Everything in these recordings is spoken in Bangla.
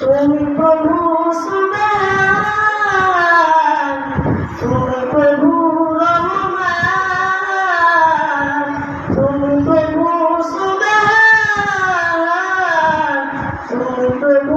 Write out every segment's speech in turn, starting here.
তুমি প্রভু সুবহান তুমি প্রভু রহমান তুমি প্রভু সুবহান তুমি প্রভু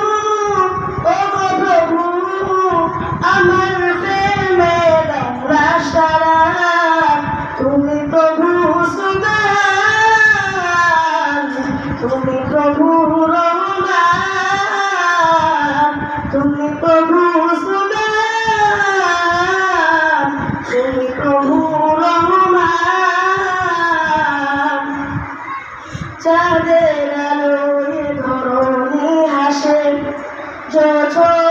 প্রভু সুগান তুমি প্রভু রহমান চাঁদের আলোয় ধরণী হাসে যোছনারে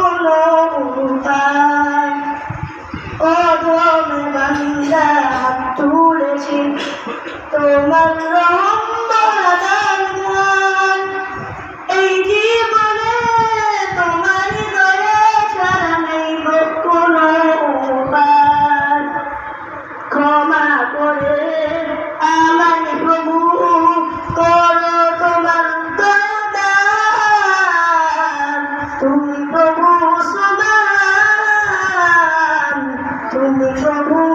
কোনো উপায় অধমে বান্দা তুলেছি। তোমার রহমান তুমি প্রভু